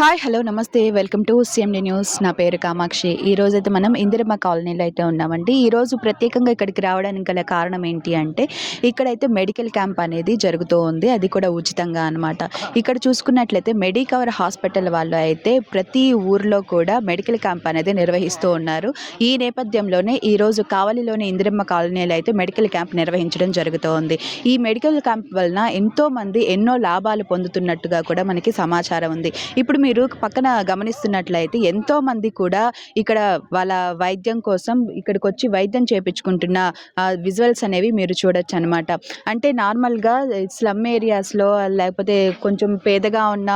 Hi hello నమస్తే. Welcome to CMD news నా పేరు కామాక్షి. ఈ రోజు అయితే మనం ఇందిరమ్మ కాలనీలో అయితే ఉన్నామండి. ఈ రోజు ప్రత్యేకంగా ఇక్కడికి రావడానికి గల కారణం ఏంటి అంటే ఇక్కడైతే మెడికల్ క్యాంప్ అనేది జరుగుతూ ఉంది. అది కూడా ఉచితంగా అనమాట ఇక్కడ చూసుకున్నట్లయితే మెడికవర్ హాస్పిటల్ వాళ్ళు అయితే ప్రతి ఊర్లో కూడా మెడికల్ క్యాంప్ అనేది నిర్వహిస్తూ ఉన్నారు. ఈ నేపథ్యంలోనే ఈ రోజు కావలిలోని ఇందిరమ్మ కాలనీలో అయితే మెడికల్ క్యాంప్ నిర్వహించడం జరుగుతోంది ఈ మెడికల్ క్యాంప్ వలన ఎంతో మంది ఎన్నో లాభాలు పొందుతున్నట్టుగా కూడా మనకి సమాచారం ఉంది. ఇప్పుడు మీరు పక్కన గమనిస్తున్నట్లయితే ఎంతో మంది కూడా ఇక్కడ వాళ్ళ వైద్యం కోసం ఇక్కడికి వచ్చి వైద్యం చేపించుకుంటున్న విజువల్స్ అనేవి మీరు చూడొచ్చు అనమాట అంటే నార్మల్గా స్లమ్ ఏరియాస్లో లేకపోతే కొంచెం పేదగా ఉన్న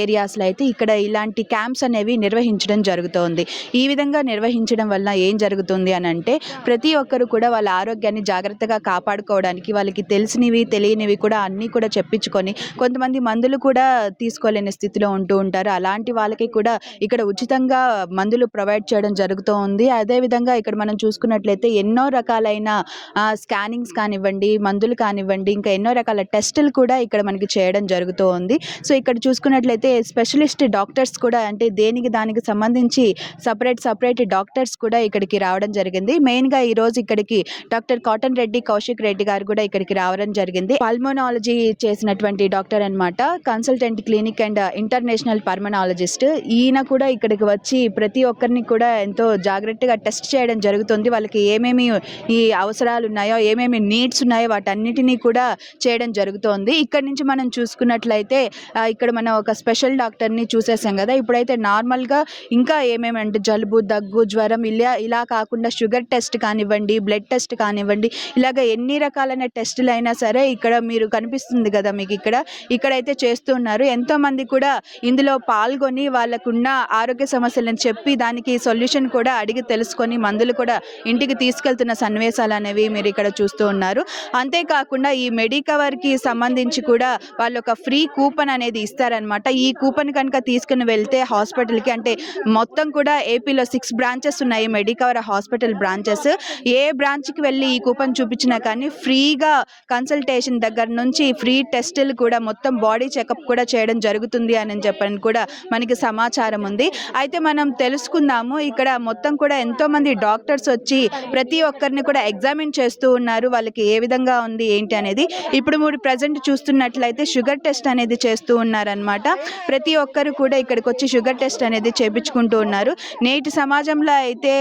ఏరియాస్లో అయితే ఇక్కడ ఇలాంటి క్యాంప్స్ అనేవి నిర్వహించడం జరుగుతోంది. ఈ విధంగా నిర్వహించడం వల్ల ఏం జరుగుతుంది అని అంటే ప్రతి ఒక్కరు కూడా వాళ్ళ ఆరోగ్యాన్ని జాగ్రత్తగా కాపాడుకోవడానికి వాళ్ళకి తెలిసినవి తెలియనివి కూడా అన్నీ కూడా చెప్పించుకొని కొంతమంది మందులు కూడా తీసుకోలేని స్థితిలో ఉంటూ ఉంటారు. అలాంటి వాళ్ళకి కూడా ఇక్కడ ఉచితంగా మందులు ప్రొవైడ్ చేయడం జరుగుతూ ఉంది. అదేవిధంగా ఇక్కడ మనం చూసుకున్నట్లయితే ఎన్నో రకాలైన స్కానింగ్స్ కానివ్వండి మందులు కానివ్వండి ఇంకా ఎన్నో రకాల టెస్టులు కూడా ఇక్కడ మనకి చేయడం జరుగుతూ ఉంది. సో ఇక్కడ చూసుకున్నట్లయితే స్పెషలిస్ట్ డాక్టర్స్ కూడా అంటే దేనికి దానికి సంబంధించి సపరేట్ సపరేట్ డాక్టర్స్ కూడా ఇక్కడికి రావడం జరిగింది. మెయిన్గా ఈరోజు ఇక్కడికి డాక్టర్ కాటన్ రెడ్డి కౌశిక్ రెడ్డి గారు కూడా ఇక్కడికి రావడం జరిగింది. పల్మోనాలజీ చేసినటువంటి డాక్టర్ అన్నమాట. Consultant clinic and international pulmonologist ఈయన కూడా ఇక్కడికి వచ్చి ప్రతి ఒక్కరిని కూడా ఎంతో జాగ్రత్తగా టెస్ట్ చేయడం జరుగుతుంది. వాళ్ళకి ఏమేమి ఈ అవసరాలు ఉన్నాయో ఏమేమి నీడ్స్ ఉన్నాయో వాటన్నిటినీ కూడా చేయడం జరుగుతోంది. ఇక్కడ నుంచి మనం చూసుకున్నట్లయితే ఇక్కడ మనం ఒక స్పెషల్ డాక్టర్ని చూసేసాం కదా. ఇప్పుడైతే నార్మల్గా ఇంకా ఏమేమి అంటే జలుబు దగ్గు జ్వరం ఇలా ఇలా కాకుండా షుగర్ టెస్ట్ కానివ్వండి బ్లడ్ టెస్ట్ కానివ్వండి ఇలాగ ఎన్ని రకాలైన టెస్టులు అయినా సరే ఇక్కడ మీరు కనిపిస్తుంది కదా మీకు ఇక్కడ. ఇక్కడైతే చేస్తున్నారు ఎంతో మంది కూడా ఇందులో పాల్గొని వాళ్ళకున్న ఆరోగ్య సమస్యలను చెప్పి దానికి సొల్యూషన్ కూడా అడిగి తెలుసుకొని మందులు కూడా ఇంటికి తీసుకెళ్తున్న సన్నివేశాలు అనేవి మీరు ఇక్కడ చూస్తూ ఉన్నారు. అంతేకాకుండా ఈ మెడికవర్కి సంబంధించి కూడా వాళ్ళు ఒక ఫ్రీ కూపన్ అనేది ఇస్తారనమాట ఈ కూపన్ కనుక తీసుకుని వెళ్తే హాస్పిటల్కి అంటే మొత్తం కూడా ఏపీలో సిక్స్ బ్రాంచెస్ ఉన్నాయి మెడికవర్ హాస్పిటల్ బ్రాంచెస్ ఏ బ్రాంచ్కి వెళ్ళి ఈ కూపన్ చూపించినా కానీ ఫ్రీగా కన్సల్టేషన్ దగ్గర నుంచి ఫ్రీ టెస్టులు కూడా మొత్తం బాడీ చెకప్ కూడా చేయడం జరుగుతుంది అని చెప్పండి అని కూడా మనకి సమాచారం ఉంది. అయితే మనం తెలుసుకుందాము. ఇక్కడ మొత్తం కూడా ఎంతో మంది డాక్టర్స్ వచ్చి ప్రతి ఒక్కరిని కూడా ఎగ్జామిన్ చేస్తూ ఉన్నారు. వాళ్ళకి ఏ విధంగా ఉంది ఏంటి అనేది. ఇప్పుడు మీరు ప్రజెంట్ చూస్తున్నట్లయితే షుగర్ టెస్ట్ అనేది చేస్తూ ఉన్నారనమాట ప్రతి ఒక్కరు కూడా ఇక్కడికి వచ్చి షుగర్ టెస్ట్ అనేది చేపించుకుంటూ ఉన్నారు. నేటి సమాజంలో అయితే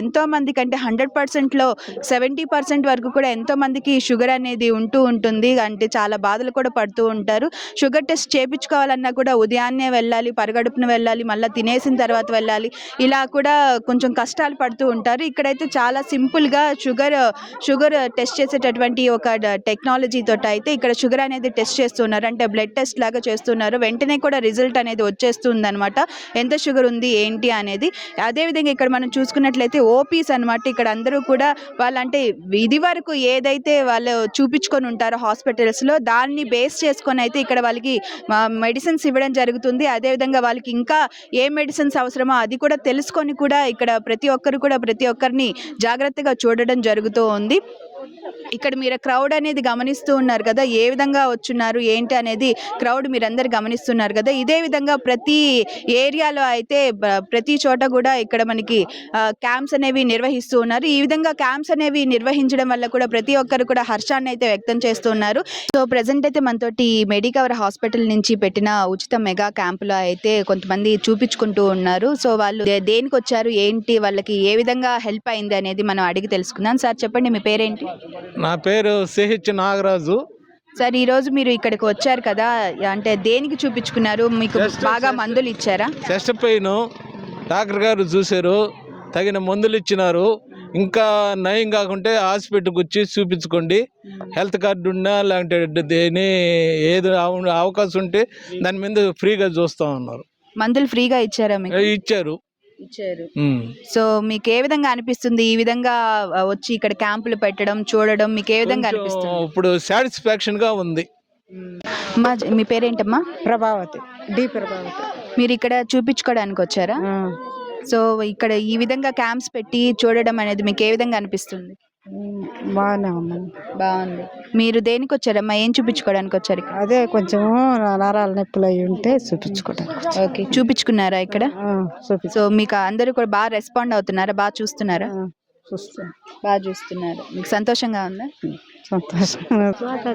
ఎంతో మంది కంటే హండ్రెడ్ పర్సెంట్లో సెవెంటీ పర్సెంట్ వరకు కూడా ఎంతో మందికి షుగర్ అనేది ఉంటూ ఉంటుంది. అంటే చాలా బాధలు కూడా పడుతూ ఉంటారు. షుగర్ టెస్ట్ చేపించుకోవాలన్నా కూడా ఉదయాన్నే వెళ్ళాలి పరగడుపున వెళ్ళాలి మళ్ళీ తినేసిన తర్వాత వెళ్ళాలి. ఇలా కూడా కొంచెం కష్టాలు పడుతూ ఉంటారు. ఇక్కడైతే చాలా సింపుల్గా షుగర్ షుగర్ టెస్ట్ చేసేటటువంటి ఒక టెక్నాలజీ తోటి అయితే ఇక్కడ షుగర్ అనేది టెస్ట్ చేస్తున్నారు. అంటే బ్లడ్ టెస్ట్ లాగా చేస్తున్నారు. వెంటనే కూడా రిజల్ట్ అనేది వచ్చేస్తుంది అనమాట ఎంత షుగర్ ఉంది ఏంటి అనేది. అదేవిధంగా ఇక్కడ మనం చూసుకున్నట్లయితే ఓపీస్ అనమాట ఇక్కడ అందరూ కూడా వాళ్ళంటే ఇది వరకు ఏదైతే వాళ్ళు చూపించుకొని ఉంటారో హాస్పిటల్స్లో దాన్ని బేస్ చేసుకొని అయితే ఇక్కడ వాళ్ళకి మెడిసిన్స్ ఇవ్వడం జరుగుతుంది. అదేవిధంగా వాళ్ళకి ఇంకా ఏ మెడిసిన్స్ అవసరమో అది కూడా తెలుసుకొని కూడా ఇక్కడ ప్రతి ఒక్కరు కూడా ప్రతి ఒక్కరిని జాగ్రత్తగా చూడడం జరుగుతూ ఉంది. ఇక్కడ మీరు క్రౌడ్ అనేది గమనిస్తూ ఉన్నారు కదా ఏ విధంగా వచ్చున్నారు ఏంటి అనేది క్రౌడ్ మీరందరు గమనిస్తున్నారు కదా. ఇదే విధంగా ప్రతి ఏరియాలో అయితే ప్రతి చోట కూడా ఇక్కడ మనకి క్యాంప్స్ అనేవి నిర్వహిస్తూ ఉన్నారు. ఈ విధంగా క్యాంప్స్ అనేవి నిర్వహించడం వల్ల కూడా ప్రతి ఒక్కరు కూడా హర్షాన్ని అయితే వ్యక్తం చేస్తూ ఉన్నారు. సో ప్రజెంట్ అయితే మనతోటి మెడికవర్ హాస్పిటల్ నుంచి పెట్టిన ఉచిత మెగా క్యాంపులో అయితే కొంతమంది చూపించుకుంటూ ఉన్నారు. సో వాళ్ళు దేనికి వచ్చారు ఏంటి వాళ్ళకి ఏ విధంగా హెల్ప్ అయింది అనేది మనం అడిగి తెలుసుకుందాం. సార్ చెప్పండి మీ పేరేంటి? నా పేరు సిహెచ్ నాగరాజు. సార్ ఈ రోజు మీరు ఇక్కడికి వచ్చారు కదా అంటే దేనికి చూపించుకున్నారు? మీకు బాగా మందులు ఇచ్చారా? చెస్ట్ పెయిన్ డాక్టర్ గారు చూశారు తగిన మందులు ఇచ్చినారు. ఇంకా నయం కాకుంటే హాస్పిటల్కి వచ్చి చూపించుకోండి. హెల్త్ కార్డు ఉన్నా లేదంటే దేని ఏది అవ- అవకాశం ఉంటే దాని మీద ఫ్రీగా చూస్తూ ఉన్నారు మందులు ఫ్రీగా ఇచ్చారా మీకు? ఇచ్చారు. ఇచ్చారు. సో మీకు ఏ విధంగా అనిపిస్తుంది? ఈ విధంగా వచ్చి ఇక్కడ క్యాంపులు పెట్టడం చూడడం మీకు ఏ విధంగా అనిపిస్తుంది? ఇప్పుడు సాటిస్ఫాక్షన్గా ఉంది. అమ్మా మీ పేరేంటమ్మా? ప్రభావతి. డి ప్రభావతి. మీరు ఇక్కడ చూపించుకోవడానికి వచ్చారా? సో ఇక్కడ ఈ విధంగా క్యాంప్స్ పెట్టి చూడడం అనేది మీకు ఏ విధంగా అనిపిస్తుంది? బాగానే బాగుంది. మీరు దేనికి వచ్చారమ్మా ఏం చూపించుకోవడానికి వచ్చారు ఇక్కడ? అదే కొంచెం నరాల నొప్పులు అవి ఉంటే చూపించుకోవడానికి ఓకే చూపించుకున్నారా ఇక్కడ? చూపించు. సో మీకు అందరూ కూడా బాగా రెస్పాండ్ అవుతున్నారా? బాగా చూస్తున్నారా? చూస్తాను బాగా చూస్తున్నారు. మీకు సంతోషంగా ఉందా? సంతోషం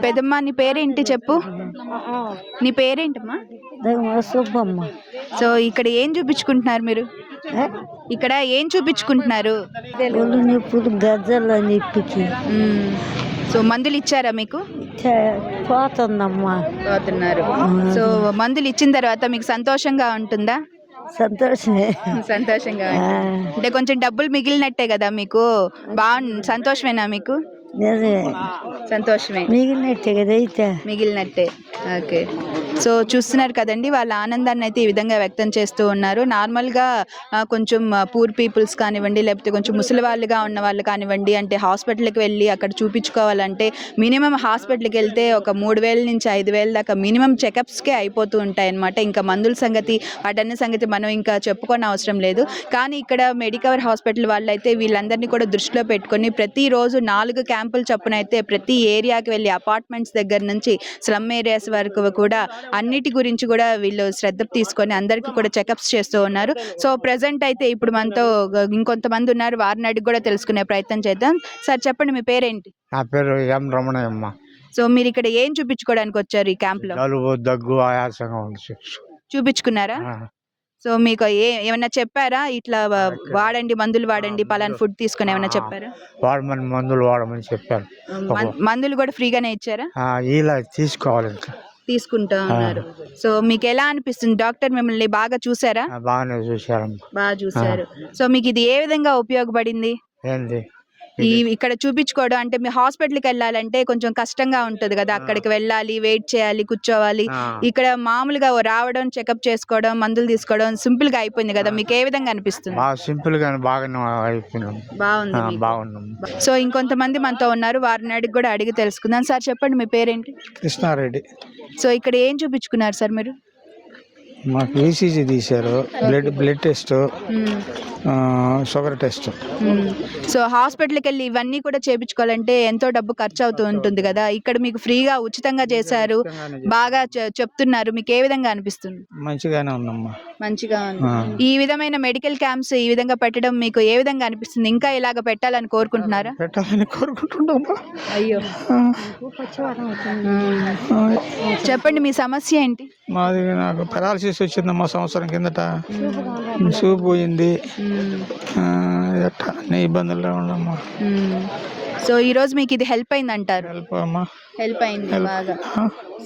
పెద్దమ్మ నీ పేరేంటి చెప్పు? నీ పేరేంటమ్మా? సుబ్బమ్మ. సో ఇక్కడ ఏం చూపించుకుంటున్నారు మీరు? ఇక్కడ ఏం చూపించుకుంటున్నారు? నొప్పులు గజ్జల నొప్పికి. సో మందులు ఇచ్చారా మీకు? పోతుందమ్మా. పోతున్నారు. సో మందులు ఇచ్చిన తర్వాత మీకు సంతోషంగా ఉంటుందా? సంతోషమే. సంతోషంగా. అంటే కొంచెం డబ్బులు మిగిలినట్టే కదా మీకు? బాగు సంతోషమేనా మీకు? సంతోషమే మిగిలినట్టే కదా అయితే మిగిలినట్టే ఓకే సో చూస్తున్నారు కదండి వాళ్ళ ఆనందాన్ని అయితే ఈ విధంగా వ్యక్తం చేస్తూ ఉన్నారు. నార్మల్గా కొంచెం పూర్ పీపుల్స్ కానివ్వండి లేకపోతే కొంచెం ముసలి వాళ్ళుగా ఉన్న వాళ్ళు కానివ్వండి అంటే హాస్పిటల్కి వెళ్ళి అక్కడ చూపించుకోవాలంటే మినిమం హాస్పిటల్కి వెళ్తే ఒక మూడు వేల నుంచి ఐదు వేల దాకా మినిమం చెకప్స్కే అయిపోతూ ఉంటాయి అన్నమాట ఇంకా మందుల సంగతి వాటన్ని సంగతి మనం ఇంకా చెప్పుకోని అవసరం లేదు. కానీ ఇక్కడ మెడికవర్ హాస్పిటల్ వాళ్ళు అయితే వీళ్ళందరినీ కూడా దృష్టిలో పెట్టుకొని ప్రతిరోజు నాలుగు క్యాంపులు చొప్పున అయితే ప్రతి ఏరియాకి వెళ్ళి అపార్ట్మెంట్స్ దగ్గర నుంచి స్లమ్ ఏరియాస్ వరకు కూడా అన్నిటి గురించి కూడా వీళ్ళు శ్రద్ధ తీసుకొని అందరికీ కూడా చెకప్స్ చేస్తూ ఉన్నారు. సో ప్రజెంట్ అయితే ఇప్పుడు మనతో ఇంకొంతమంది ఉన్నారు. వారిని అడిగి కూడా తెలుసుకునే ప్రయత్నం చేద్దాం. సార్ చెప్పండి మీ పేరేంటి? నా పేరు ఎం రమణయ్యమ్మ. సో మీరు ఇక్కడ ఏం చూపించుకోవడానికి వచ్చారు ఈ క్యాంప్లో జలుబు దగ్గు ఆయాసంగా ఉంది. చూపించుకున్నారా? సో మీకు ఏ ఏమైనా చెప్పారా? ఇట్లా వాడండి మందులు వాడండి పలానా ఫుడ్ తీసుకొని ఏమైనా చెప్పారా? వాడమని మందులు వాడమని చెప్పారు మందులు కూడా ఫ్రీగానే ఇచ్చారా? ఇలా తీసుకోవాలి తీసుకుంటా ఉన్నారు. సో మీకు ఎలా అనిపిస్తుంది? డాక్టర్ మిమ్మల్ని బాగా చూసారా? బాగానే చూశారమ్మ. బాగా చూసారు. సో మీకు ఇది ఏ విధంగా ఉపయోగపడింది? ఏంది? ఈ ఇక్కడ చూపించుకోవడం అంటే మీ హాస్పిటల్కి వెళ్ళాలంటే కొంచెం కష్టంగా ఉంటుంది కదా. అక్కడికి వెళ్ళాలి వెయిట్ చేయాలి కూర్చోవాలి. ఇక్కడ మామూలుగా రావడం చెకప్ చేసుకోవడం మందులు తీసుకోవడం సింపుల్గా అయిపోయింది కదా. మీకు ఏ విధంగా అనిపిస్తుంది? సింపుల్గా బాగానే బాగుంది. బాగున్నాం సో ఇంకొంతమంది మనతో ఉన్నారు. వారిని అడిగి కూడా అడిగి తెలుసుకుందాం. సార్ చెప్పండి మీ పేరేంటి? కృష్ణారెడ్డి. సో ఇక్కడ ఏం చూపించుకున్నారు సార్ మీరు? మాకు ఈసీజీ తీశారు. Blood blood test. Sugar test. So హాస్పిటల్కి వెళ్ళి ఇవన్నీ కూడా చేపించుకోవాలంటే ఎంతో డబ్బు ఖర్చు అవుతూ ఉంటుంది కదా. ఇక్కడ మీకు ఫ్రీగా ఉచితంగా చేశారు. బాగా చెప్తున్నారు. మీకు ఏ విధంగా అనిపిస్తుంది? మంచిగానే ఉందమ్మా. మంచిగా ఈ విధమైన మెడికల్ క్యాంప్స్ ఈ విధంగా పెట్టడం మీకు ఏ విధంగా అనిపిస్తుంది? ఇంకా ఇలాగ పెట్టాలని కోరుకుంటున్నారా? పెట్టాలని కోరుకుంటున్నామ్మా అయ్యో. చెప్పండి మీ సమస్య ఏంటి? మాది నాకు పెరాలసిస్ వచ్చిందమ్మా సంవత్సరం కిందట. చూపు పోయింది. అన్ని ఇబ్బందుల్లో ఉండమ్మా సో ఈ రోజు మీకు ఇది హెల్ప్ అయింది అంటారు హెల్ప్ అమ్మా. హెల్ప్ అయింది బాగా.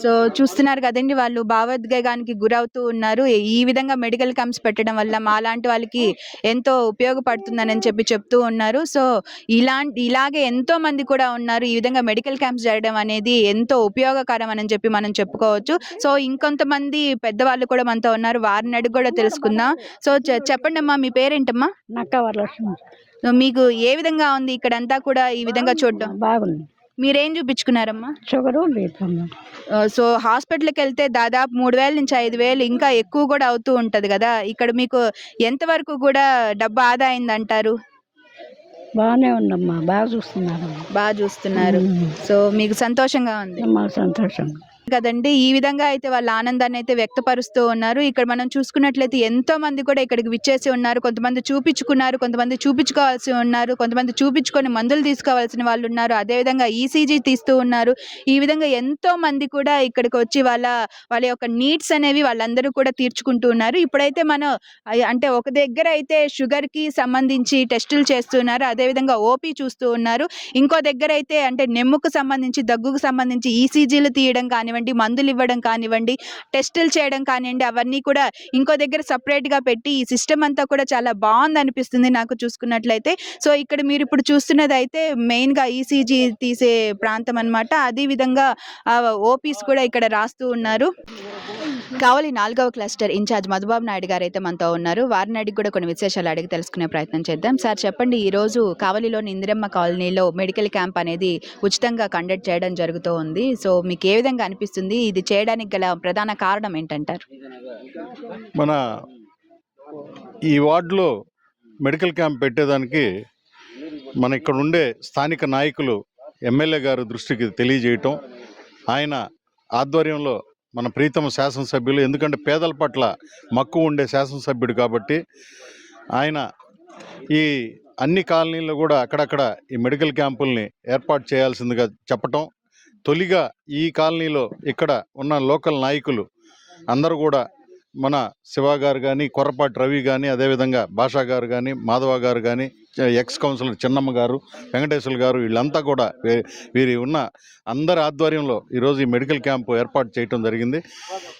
సో చూస్తున్నారు కదండి వాళ్ళు భావోద్వేగానికి గురవుతూ ఉన్నారు. ఈ విధంగా మెడికల్ క్యాంప్స్ పెట్టడం వల్ల మాలాంటి వాళ్ళకి ఎంతో ఉపయోగపడుతుందని చెప్పి చెప్తూ ఉన్నారు. సో ఇలాంటి ఇలాగే ఎంతో మంది కూడా ఉన్నారు. ఈ విధంగా మెడికల్ క్యాంప్స్ జరగడం అనేది ఎంతో ఉపయోగకరం అని చెప్పి మనం చెప్పుకోవచ్చు. సో ఇంకొంతమంది పెద్దవాళ్ళు కూడా మనతో ఉన్నారు. వారిని అడిగి కూడా తెలుసుకుందాం. సో చెప్పండి అమ్మా మీ పేరేంటమ్మా? నక్క వరలక్ష్మి. మీకు ఏ విధంగా ఉంది ఇక్కడంతా కూడా ఈ విధంగా చూడడం బాగుంది. మీరేం చూపించుకున్నారమ్మా? షుగరు సో హాస్పిటల్కి వెళ్తే దాదాపు మూడు వేల నుంచి ఐదు వేలు ఇంకా ఎక్కువ కూడా అవుతూ ఉంటుంది కదా? ఇక్కడ మీకు ఎంతవరకు కూడా డబ్బు ఆదా అయింది అంటారు బాగానే ఉందమ్మా బాగా చూస్తున్నారమ్మా. బాగా చూస్తున్నారు. సో మీకు సంతోషంగా ఉంది? మాకు సంతోషం కదండి. ఈ విధంగా అయితే వాళ్ళ ఆనందాన్ని అయితే వ్యక్తపరుస్తూ ఉన్నారు. ఇక్కడ మనం చూసుకున్నట్లయితే ఎంతో మంది కూడా ఇక్కడికి విచ్చేసి ఉన్నారు. కొంతమంది చూపించుకున్నారు. కొంతమంది చూపించుకోవాల్సి ఉన్నారు. కొంతమంది చూపించుకొని మందులు తీసుకోవాల్సిన వాళ్ళు ఉన్నారు. అదేవిధంగా ఈసీజీ తీస్తూ ఉన్నారు. ఈ విధంగా ఎంతో మంది కూడా ఇక్కడికి వచ్చి వాళ్ళ వాళ్ళ యొక్క నీడ్స్ అనేవి వాళ్ళందరూ కూడా తీర్చుకుంటూ ఉన్నారు. ఇప్పుడైతే మనం అంటే ఒక దగ్గర అయితే షుగర్కి సంబంధించి టెస్టులు చేస్తున్నారు అదేవిధంగా ఓపీ చూస్తూ ఉన్నారు. ఇంకో దగ్గర అయితే అంటే నెమ్ముకు సంబంధించి దగ్గుకు సంబంధించి ఈసీజీలు తీయడం కానివ్వండి మందులు ఇవ్వడం కానివ్వండి టెస్టులు చేయడం కానివ్వండి అవన్నీ కూడా ఇంకో దగ్గర సపరేట్గా గా పెట్టి ఈ సిస్టమ్ అంతా కూడా చాలా బాగుంది అనిపిస్తుంది నాకు చూసుకున్నట్లయితే. సో ఇక్కడ మీరు ఇప్పుడు చూస్తున్నది అయితే మెయిన్గా ఈసీజీ తీసే ప్రాంతం అన్నమాట. అదే విధంగా ఓపీస్ కూడా ఇక్కడ రాస్తూ ఉన్నారు. కావలి నాలుగవ క్లస్టర్ ఇన్ఛార్జ్ మధుబాబు నాయుడు గారు అయితే మనతో ఉన్నారు. వారిని అడిగి కూడా కొన్ని విశేషాలు అడిగి తెలుసుకునే ప్రయత్నం చేద్దాం. సార్ చెప్పండి ఈ రోజు కావలిలోని ఇందిరమ్మ కాలనీలో మెడికల్ క్యాంప్ అనేది ఉచితంగా కండక్ట్ చేయడం జరుగుతూ ఉంది. సో మీకు ఏ విధంగా అనిపిస్తుంది? ఇది చేయడానికి గల ప్రధాన కారణం ఏంటంటారు? మన ఈ వార్డులో మెడికల్ క్యాంప్ పెట్టేదానికి మన ఇక్కడ ఉండే స్థానిక నాయకులు ఎమ్మెల్యే గారు దృష్టికి తెలియజేయటం ఆయన ఆధ్వర్యంలో మన ప్రీతమ శాసనసభ్యులు. ఎందుకంటే పేదల పట్ల మక్కువ ఉండే శాసనసభ్యుడు కాబట్టి ఆయన ఈ అన్ని కాలనీల్లో కూడా అక్కడక్కడ ఈ మెడికల్ క్యాంపుల్ని ఏర్పాటు చేయాల్సిందిగా చెప్పటం. తొలిగా ఈ కాలనీలో ఇక్కడ ఉన్న లోకల్ నాయకులు అందరూ కూడా మన శివ గారు కానీ కొర్రపాటి రవి కానీ అదేవిధంగా భాషా గారు కానీ మాధవ గారు కానీ ఎక్స్ కౌన్సిలర్ చిన్నమ్మ గారు వెంకటేశ్వర గారు వీళ్ళంతా కూడా వీరి ఉన్న అందరి ఆధ్వర్యంలో ఈరోజు ఈ మెడికల్ క్యాంపు ఏర్పాటు చేయటం జరిగింది.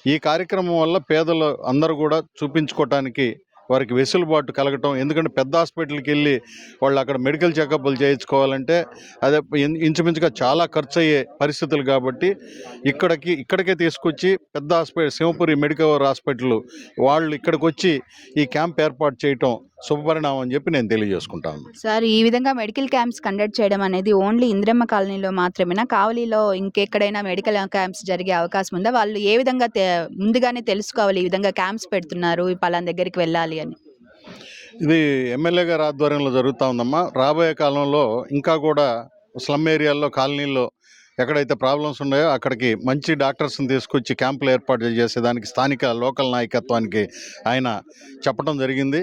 ఈ కార్యక్రమం వల్ల పేదలు అందరూ కూడా చూపించుకోవటానికి వారికి వెసులుబాటు కలగటం ఎందుకంటే పెద్ద హాస్పిటల్కి వెళ్ళి వాళ్ళు అక్కడ మెడికల్ చెకప్లు చేయించుకోవాలంటే అదే ఇన్- ఇంచుమించుగా చాలా ఖర్చు అయ్యే పరిస్థితులు కాబట్టి ఇక్కడికి ఇక్కడికే తీసుకొచ్చి పెద్ద హాస్పిటల్ సింహపురి మెడికల్ హాస్పిటల్ వాళ్ళు ఇక్కడికి వచ్చి ఈ క్యాంప్ ఏర్పాటు చేయటం శుభపరిణామం అని చెప్పి నేను తెలియజేసుకుంటాను. సార్ ఈ విధంగా మెడికల్ క్యాంప్స్ కండక్ట్ చేయడం అనేది ఓన్లీ ఇంద్రమ్మ కాలనీలో మాత్రమేనా? కావలిలో ఇంకెక్కడైనా మెడికల్ క్యాంప్స్ జరిగే అవకాశం ఉందా? వాళ్ళు ఏ విధంగా ముందుగానే తెలుసుకోవాలి ఈ విధంగా క్యాంప్స్ పెడుతున్నారు ఈ పలానా దగ్గరికి వెళ్ళాలి అని. ఇది ఎమ్మెల్యే గారి ఆధ్వర్యంలో జరుగుతూ ఉందమ్మా. రాబోయే కాలంలో ఇంకా కూడా స్లమ్ ఏరియాల్లో కాలనీల్లో ఎక్కడైతే ప్రాబ్లమ్స్ ఉన్నాయో అక్కడికి మంచి డాక్టర్స్ని తీసుకొచ్చి క్యాంపులు ఏర్పాటు చేసేదానికి స్థానిక లోకల్ నాయకత్వానికి ఆయన చెప్పడం జరిగింది.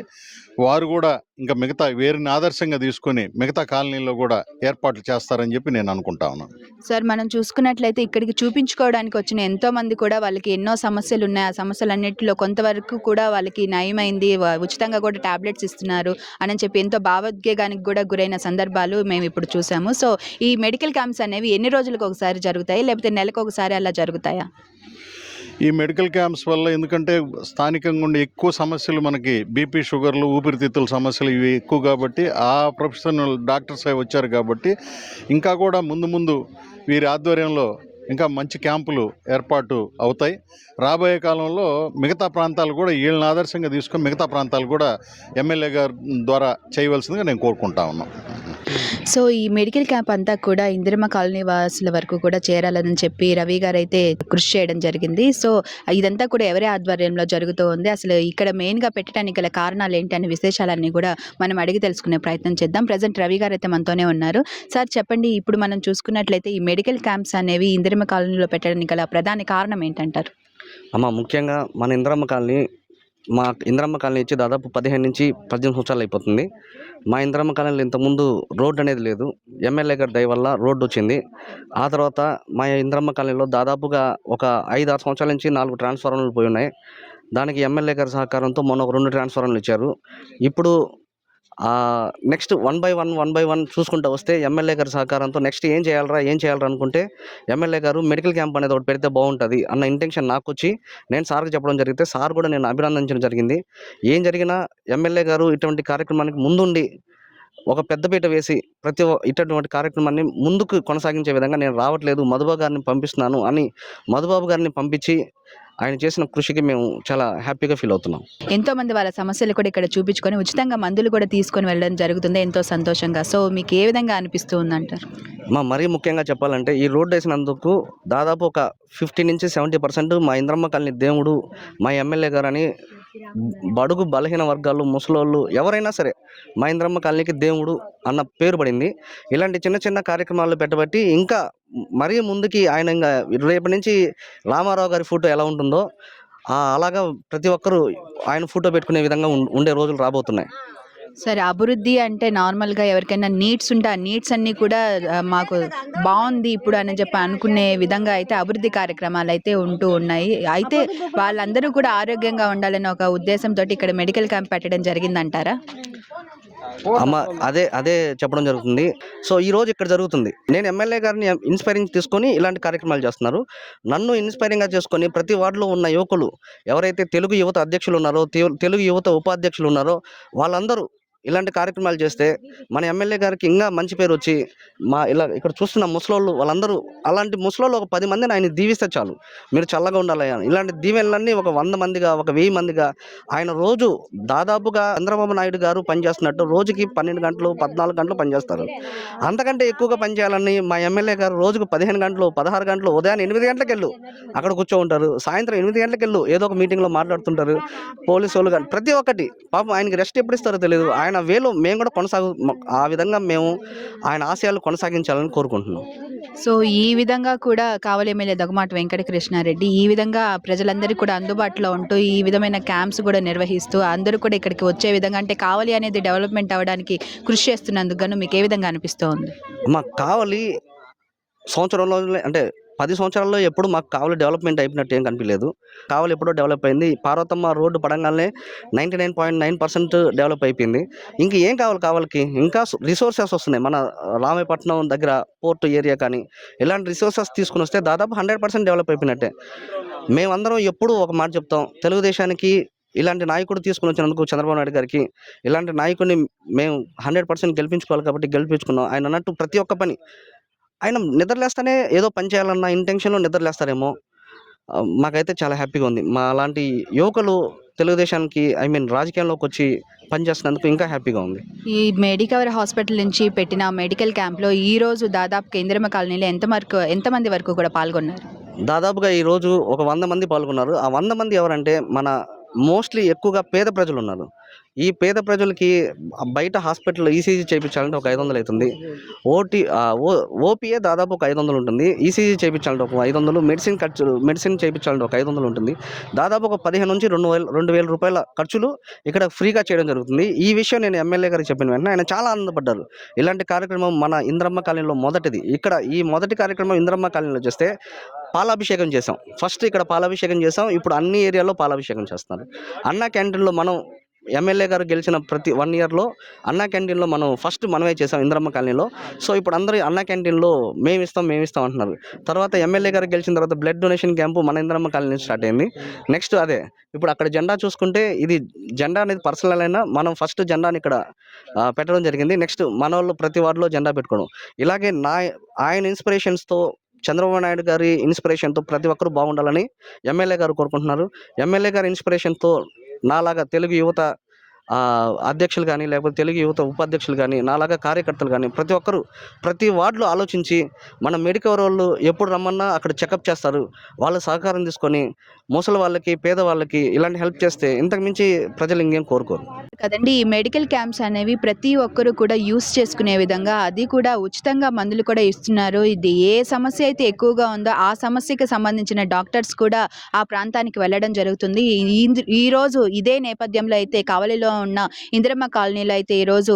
వారు కూడా ఇంకా మిగతా వేరిని ఆదర్శంగా తీసుకొని మిగతా కాలనీలో కూడా ఏర్పాట్లు చేస్తారని చెప్పి నేను అనుకుంటా ఉన్నాను. సార్ మనం చూసుకున్నట్లయితే ఇక్కడికి చూపించుకోవడానికి వచ్చిన ఎంతో మంది కూడా వాళ్ళకి ఎన్నో సమస్యలు ఉన్నాయి ఆ సమస్యలన్నింటిలో కొంతవరకు కూడా వాళ్ళకి నయమైంది. ఉచితంగా కూడా టాబ్లెట్స్ ఇస్తున్నారు అని చెప్పి ఎంతో భావోద్వేగానికి కూడా గురైన సందర్భాలు మేము ఇప్పుడు చూసాము. సో ఈ మెడికల్ క్యాంప్స్ అనేవి ఎన్ని రోజులకు ఒకసారి జరుగుతాయి? లేకపోతే నెలకు ఒకసారి అలా జరుగుతాయా? ఈ మెడికల్ క్యాంప్స్ వల్ల ఎందుకంటే స్థానికంగా ఉండే ఎక్కువ సమస్యలు మనకి బీపీ షుగర్లు ఊపిరితిత్తుల సమస్యలు ఇవి ఎక్కువ కాబట్టి ఆ ప్రొఫెషనల్ డాక్టర్స్ అవి వచ్చారు కాబట్టి ఇంకా కూడా ముందు ముందు వీరి ఆధ్వర్యంలో ఇంకా మంచి క్యాంపులు ఏర్పాటు అవుతాయి. రాబోయే కాలంలో మిగతా ప్రాంతాలు కూడా వీళ్ళని ఆదర్శంగా తీసుకొని మిగతా ప్రాంతాలు కూడా ఎమ్మెల్యే గారి ద్వారా చేయవలసిందిగా నేను కోరుకుంటా ఉన్నాను. సో ఈ మెడికల్ క్యాంప్ అంతా కూడా ఇందిరమ్మ కాలనీ వాసుల వరకు కూడా చేరాలని చెప్పి రవి గారు అయితే కృషి చేయడం జరిగింది. సో ఇదంతా కూడా ఎవరి ఆధ్వర్యంలో జరుగుతూ ఉంది? అసలు ఇక్కడ మెయిన్గా పెట్టడానికి గల కారణాలు ఏంటి అనే విశేషాలన్నీ కూడా మనం అడిగి తెలుసుకునే ప్రయత్నం చేద్దాం. ప్రజెంట్ రవి గారు అయితే మనతోనే ఉన్నారు. సార్ చెప్పండి ఇప్పుడు మనం చూసుకున్నట్లయితే ఈ మెడికల్ క్యాంప్స్ అనేవి ఇందిరమ్మ కాలనీలో పెట్టడానికి గల ప్రధాన కారణం ఏంటంటారు? అమ్మ ముఖ్యంగా మన ఇంద్రమ్మ కాలనీ మా ఇంద్రమ్మ కాలనీ ఇచ్చి దాదాపు పదిహేను నుంచి పద్దెనిమిది సంవత్సరాలు అయిపోతుంది. మా ఇంద్రమ్మ కాలనీలో ఇంతకుముందు రోడ్డు అనేది లేదు. ఎమ్మెల్యే గారి దయ వల్ల రోడ్డు వచ్చింది. ఆ తర్వాత మా ఇంద్రమ్మ కాలనీలో దాదాపుగా ఒక ఐదు ఆరు సంవత్సరాల నుంచి నాలుగు ట్రాన్స్ఫార్మర్లు పోయి ఉన్నాయి. దానికి ఎమ్మెల్యే గారి సహకారంతో మొన్న ఒక రెండు ట్రాన్స్ఫార్మర్లు ఇచ్చారు. ఇప్పుడు next one by one one by one చూసుకుంటూ వస్తే ఎమ్మెల్యే గారి సహకారంతో నెక్స్ట్ ఏం చేయాలరా ఏం చేయాలరా అనుకుంటే ఎమ్మెల్యే గారు మెడికల్ క్యాంప్ అనేది ఒకటి పెడితే బాగుంటుంది అన్న ఇంటెన్షన్ నాకు వచ్చి నేను సార్కి చెప్పడం జరిగితే సార్ కూడా నేను అభినందించడం జరిగింది. ఏం జరిగినా ఎమ్మెల్యే గారు ఇటువంటి కార్యక్రమానికి ముందుండి ఒక పెద్దపీట వేసి ప్రతి ఇటువంటి కార్యక్రమాన్ని ముందుకు కొనసాగించే విధంగా నేను రావట్లేదు మధుబాబు గారిని పంపిస్తున్నాను అని మధుబాబు గారిని పంపించి ఆయన చేసిన కృషికి మేము చాలా హ్యాపీగా ఫీల్ అవుతున్నాం. ఎంతో మంది వాళ్ళ సమస్యలు కూడా ఇక్కడ చూపించుకొని ఉచితంగా మందులు కూడా తీసుకొని వెళ్ళడం జరుగుతుంది. ఎంతో సంతోషంగా. సో మీకు ఏ విధంగా అనిపిస్తూ ఉందంటారు? మా మరీ ముఖ్యంగా చెప్పాలంటే ఈ రోడ్డు వేసినందుకు దాదాపు ఒక ఫిఫ్టీ నుంచి సెవెంటీ పర్సెంట్ మా ఇంద్రమ్మ కాలనీ దేవుడు మా ఎమ్మెల్యే గారు అని బడుగు బలహీన వర్గాలు ముసలోళ్ళు ఎవరైనా సరే మా ఇంద్రమ్మ కాలనీకి దేవుడు అన్న పేరు పడింది. ఇలాంటి చిన్న చిన్న కార్యక్రమాలు పెట్టబట్టి ఇంకా మరీ ముందుకి ఆయన ఇంకా రేపటి నుంచి రామారావు గారి ఫోటో ఎలా ఉంటుందో అలాగా ప్రతి ఒక్కరూ ఆయన ఫోటో పెట్టుకునే విధంగా ఉండే రోజులు రాబోతున్నాయి. సరే అభివృద్ధి అంటే నార్మల్గా ఎవరికైనా నీడ్స్ ఉంటే ఆ నీడ్స్ అన్నీ కూడా మాకు బాగుంది ఇప్పుడు అని చెప్పి అనుకునే విధంగా అయితే అభివృద్ధి కార్యక్రమాలు అయితే ఉంటూ ఉన్నాయి. అయితే వాళ్ళందరూ కూడా ఆరోగ్యంగా ఉండాలని ఒక ఉద్దేశంతో ఇక్కడ మెడికల్ క్యాంప్ పెట్టడం జరిగిందంటారా? అమ్మ అదే అదే చెప్పడం జరుగుతుంది. సో ఈ రోజు ఇక్కడ జరుగుతుంది. నేను ఎమ్మెల్యే గారిని ఇన్స్పైరింగ్ తీసుకొని ఇలాంటి కార్యక్రమాలు చేస్తున్నారు. నన్ను ఇన్స్పైరింగ్గా చేసుకొని ప్రతి వార్డులో ఉన్న యువకులు ఎవరైతే తెలుగు యువత అధ్యక్షులు ఉన్నారో తెలుగు యువత ఉపాధ్యక్షులు ఉన్నారో వాళ్ళందరూ ఇలాంటి కార్యక్రమాలు చేస్తే మన ఎమ్మెల్యే గారికి ఇంకా మంచి పేరు వచ్చి మా ఇలా ఇక్కడ చూస్తున్న ముసలోళ్ళు వాళ్ళందరూ అలాంటి ముసలోళ్ళు ఒక పది మందిని ఆయన దీవిస్తే చాలు. మీరు చల్లగా ఉండాలి ఇలాంటి దీవెనలన్నీ ఒక వంద మందిగా ఒక వెయ్యి మందిగా ఆయన రోజు దాదాపుగా చంద్రబాబు నాయుడు గారు పనిచేస్తున్నట్టు రోజుకి పన్నెండు గంటలు పద్నాలుగు గంటలు పనిచేస్తారు. అంతకంటే ఎక్కువగా పనిచేయాలని మా ఎమ్మెల్యే గారు రోజుకు పదిహేను గంటలు పదహారు గంటలు ఉదయం ఎనిమిది గంటలకు వెళ్ళు అక్కడ కూర్చో ఉంటారు సాయంత్రం ఎనిమిది గంటలకు వెళ్ళు ఏదో ఒక మీటింగ్లో మాట్లాడుతుంటారు. పోలీసు వాళ్ళు కానీ ప్రతి ఒక్కటి. పాపం ఆయనకి రెస్ట్ ఎప్పుడు ఇస్తారో తెలియదు ఆయన ఆయన వేలో మేము కూడా కొనసాగు మ- ఆ విధంగా మేము ఆయన ఆశయాలు కొనసాగించాలని కోరుకుంటున్నాం. సో ఈ విధంగా కూడా కావలి ఎమ్మెల్యే దగ్గుమాటి వెంకట కృష్ణారెడ్డి ఈ విధంగా ప్రజలందరికీ కూడా అందుబాటులో ఉంటూ ఈ విధమైన క్యాంప్స్ కూడా నిర్వహిస్తూ అందరూ కూడా ఇక్కడికి వచ్చే విధంగా అంటే కావలి అనేది డెవలప్మెంట్ అవ్వడానికి కృషి చేస్తున్నందుకు గాను మీకు ఏ విధంగా అనిపిస్తోంది? మాకు కావాలి సంవత్సరంలో అంటే పది సంవత్సరాల్లో ఎప్పుడు మాకు కావాలి డెవలప్మెంట్ అయిపోయినట్టు ఏం కనిపించలేదు. కావాలి ఎప్పుడో డెవలప్ అయింది. పార్వతమ్మ రోడ్డు పడంగానే ninety nine point nine percent develop అయిపోయింది. ఇంక ఏం కావాలి కావాలకి? ఇంకా రిసోర్సెస్ వస్తున్నాయి. మన రామాయపట్నం దగ్గర పోర్ట్ ఏరియా కానీ ఇలాంటి రిసోర్సెస్ తీసుకుని వస్తే దాదాపు హండ్రెడ్ పర్సెంట్ డెవలప్ అయిపోయినట్టే. మేమందరం ఎప్పుడూ ఒక మాట చెప్తాం. తెలుగుదేశానికి ఇలాంటి నాయకుడు తీసుకుని వచ్చినందుకు చంద్రబాబు నాయుడు గారికి ఇలాంటి నాయకుడిని మేము హండ్రెడ్ పర్సెంట్ గెలిపించుకోవాలి కాబట్టి గెలిపించుకున్నాం. ఆయన అన్నట్టు ప్రతి ఒక్క పని ఆయన నిద్రలేస్తానే ఏదో పని చేయాలన్న ఇంటెన్షన్లో నిద్రలేస్తారేమో. మాకైతే చాలా హ్యాపీగా ఉంది. మా అలాంటి యువకులు తెలుగుదేశానికి ఐ మీన్ రాజకీయాల్లోకి వచ్చి పనిచేస్తున్నందుకు ఇంకా హ్యాపీగా ఉంది. ఈ మెడికవర్ హాస్పిటల్ నుంచి పెట్టిన మెడికల్ క్యాంప్లో ఈ రోజు దాదాపు కేంద్రమ కాలనీలో ఎంత వరకు ఎంతమంది వరకు కూడా పాల్గొన్నారు? దాదాపుగా ఈరోజు ఒక వంద మంది పాల్గొన్నారు. ఆ వంద మంది ఎవరంటే మన మోస్ట్లీ ఎక్కువగా పేద ప్రజలు ఉన్నారు ఈ పేద ప్రజలకి బయట హాస్పిటల్లో ఈసీజీ చేయించాలంటే ఒక ఐదు వందలు అవుతుంది. ఓటీ ఓ ఓపీఏ దాదాపు ఒక ఐదు వందలు ఉంటుంది. ఈసీజీ చేయించాలంటే ఒక ఐదు వందలు మెడిసిన్ ఖర్చులు మెడిసిన్ చేయించాలంటే ఒక ఐదు వందలు ఉంటుంది. దాదాపు ఒక పదిహేను నుంచి రెండు వేల రెండు వేల రూపాయల ఖర్చులు ఇక్కడ ఫ్రీగా చేయడం జరుగుతుంది. ఈ విషయం నేను ఎమ్మెల్యే గారికి చెప్పిన వెంటనే ఆయన చాలా ఆనందపడ్డారు. ఇలాంటి కార్యక్రమం మన ఇంద్రమ్మ కాలనీలో మొదటిది. ఇక్కడ ఈ మొదటి కార్యక్రమం ఇంద్రమ్మ కాలనీలో చేస్తే పాలాభిషేకం చేసాం ఫస్ట్ ఇక్కడ పాలాభిషేకం చేసాం ఇప్పుడు అన్ని ఏరియాలో పాలాభిషేకం చేస్తున్నారు. అన్న క్యాంటీన్లో మనం ఎమ్మెల్యే గారు గెలిచిన ప్రతి వన్ ఇయర్లో అన్నా క్యాంటీన్లో మనం ఫస్ట్ మనమే చేసాం ఇంద్రమ్మ కాలనీలో. సో ఇప్పుడు అందరూ అన్నా క్యాంటీన్లో మేము ఇస్తాం మేము ఇస్తాం అంటున్నారు. తర్వాత ఎమ్మెల్యే గారు గెలిచిన తర్వాత బ్లడ్ డొనేషన్ క్యాంపు మన ఇంద్రమ్మ కాలనీ స్టార్ట్ అయింది. నెక్స్ట్ అదే ఇప్పుడు అక్కడ జెండా చూసుకుంటే ఇది జెండా అనేది పర్సనల్ అయినా మనం ఫస్ట్ జెండాని ఇక్కడ పెట్టడం జరిగింది. నెక్స్ట్ మన వాళ్ళు ప్రతి వార్డులో జెండా పెట్టుకోవడం. ఇలాగే నా ఆయన ఇన్స్పిరేషన్స్తో చంద్రబాబు నాయుడు గారి ఇన్స్పిరేషన్తో ప్రతి ఒక్కరూ బాగుండాలని ఎమ్మెల్యే గారు కోరుకుంటున్నారు. ఎమ్మెల్యే గారి ఇన్స్పిరేషన్తో నాలాగా తెలుగు యువత అధ్యక్షులు కానీ లేకపోతే తెలుగు యువత ఉపాధ్యక్షులు కానీ నాలాగా కార్యకర్తలు కానీ ప్రతి ఒక్కరు ప్రతి వార్డులో ఆలోచించి మన మెడికల్ వాళ్ళు ఎప్పుడు రమ్మన్నా అక్కడ చెకప్ చేస్తారు. వాళ్ళ సహకారం తీసుకొని ముసలి వాళ్ళకి పేదవాళ్ళకి ఇలాంటి హెల్ప్ చేస్తే ఇంతకు మించి ప్రజలు ఇంకేం కోరుకోరు. కదండి ఈ మెడికల్ క్యాంప్స్ అనేవి ప్రతి ఒక్కరు కూడా యూస్ చేసుకునే విధంగా అది కూడా ఉచితంగా మందులు కూడా ఇస్తున్నారు. ఇది ఏ సమస్య అయితే ఎక్కువగా ఉందో ఆ సమస్యకి సంబంధించిన డాక్టర్స్ కూడా ఆ ప్రాంతానికి వెళ్ళడం జరుగుతుంది. ఈ- ఈ రోజు ఇదే నేపథ్యంలో అయితే కావలిలో ఉన్న ఇందిరమ్మ కాలనీలో అయితే ఈరోజు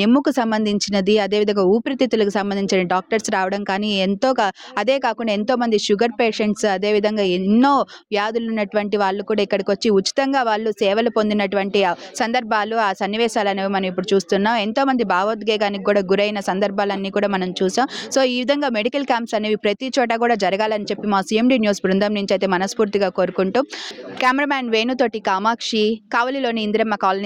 నిమ్ముకు సంబంధించినది అదేవిధంగా ఊపిరితిత్తులకు సంబంధించిన డాక్టర్స్ రావడం కానీ ఎంతో అదే కాకుండా ఎంతో మంది షుగర్ పేషెంట్స్ అదేవిధంగా ఎన్నో వ్యాధులు ఉన్నటువంటి వాళ్ళు కూడా ఇక్కడికి వచ్చి ఉచితంగా వాళ్ళు సేవలు పొందినటువంటి సందర్భాలు ఆ సన్నివేశాలు అనేవి మనం ఇప్పుడు చూస్తున్నాం. ఎంతో మంది భావోద్వేగానికి కూడా గురైన సందర్భాలన్నీ కూడా మనం చూసాం. సో ఈ విధంగా మెడికల్ క్యాంప్స్ అనేవి ప్రతి చోట కూడా జరగాలని చెప్పి మా సీఎండి న్యూస్ బృందం నుంచి అయితే మనస్ఫూర్తిగా కోరుకుంటూ కెమెరామ్యాన్ వేణుతోటి కామాక్షి కావలిలోని ఇందిరమ్మ కాలనీ